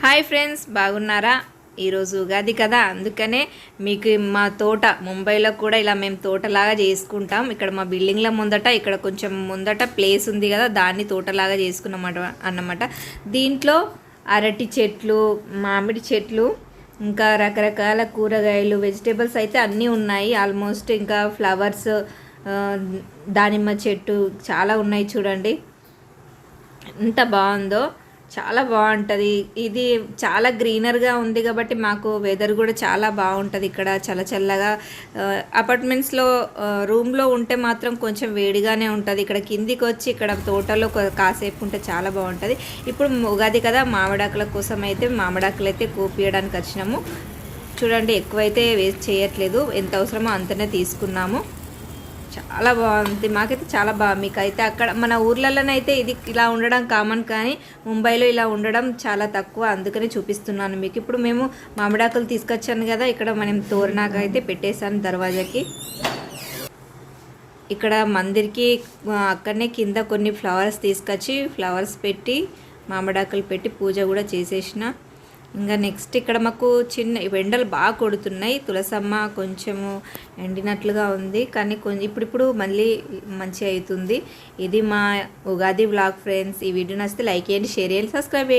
Hi friends బాగున్నారా? ఈరోజు ఉగాది కదా అందుకనే మీకు మా తోట ముంబైలో కూడా ఇలా మేము తోటలాగా చేసుకుంటాం. ఇక్కడ మా బిల్డింగ్ల ముందట ఇక్కడ కొంచెం ముందట ప్లేస్ ఉంది కదా దాన్ని తోటలాగా చేసుకున్నమాట అన్నమాట. దీంట్లో అరటి చెట్లు మామిడి చెట్లు ఇంకా రకరకాల కూరగాయలు వెజిటేబుల్స్ అయితే అన్నీ ఉన్నాయి. ఆల్మోస్ట్ ఇంకా ఫ్లవర్స్ దానిమ్మ చెట్టు చాలా ఉన్నాయి చూడండి. ఎంత బాగుందో. చాలా బాగుంటుంది. ఇది చాలా గ్రీనర్గా ఉంది కాబట్టి మాకు వెదర్ కూడా చాలా బాగుంటుంది ఇక్కడ చల్ల చల్లగా. అపార్ట్మెంట్స్లో రూమ్లో ఉంటే మాత్రం కొంచెం వేడిగానే ఉంటుంది. ఇక్కడ కిందికి వచ్చి ఇక్కడ తోటలో కాసేపు ఉంటే చాలా బాగుంటుంది. ఇప్పుడు ఉగాది కదా మామిడాకుల కోసం అయితే మామిడాకులు అయితే కూపియడానికి వచ్చినాము. చూడండి ఎక్కువైతే వేస్ట్ చేయట్లేదు. ఎంత అవసరమో అంతనే తీసుకున్నాము. చాలా బాగుంది. మాకైతే చాలా బాగా మీకు అయితే అక్కడ మన ఊర్లలోనైతే ఇది ఇలా ఉండడం కామన్ కానీ ముంబైలో ఇలా ఉండడం చాలా తక్కువ. అందుకనే చూపిస్తున్నాను మీకు. ఇప్పుడు మేము మామిడాకులు తీసుకొచ్చాను కదా ఇక్కడ మనం తోరణాకైతే అయితే పెట్టేశాను దర్వాజాకి. ఇక్కడ మందిర్కి అక్కడనే కింద కొన్ని ఫ్లవర్స్ తీసుకొచ్చి ఫ్లవర్స్ పెట్టి మామిడాకులు పెట్టి పూజ కూడా చేసేసిన. ఇంకా నెక్స్ట్ ఇక్కడ మాకు చిన్న ఎండలు బాగా కొడుతున్నాయి. తులసమ్మ కొంచెము ఎండినట్లుగా ఉంది. కానీ కొంచెం ఇప్పుడిప్పుడు మళ్ళీ మంచి అవుతుంది. ఇది మా ఉగాది బ్లాగ్ ఫ్రెండ్స్ ఈ వీడియో నచ్చితే లైక్ చేయండి షేర్ చేయండి సబ్స్క్రైబ్ చేయండి.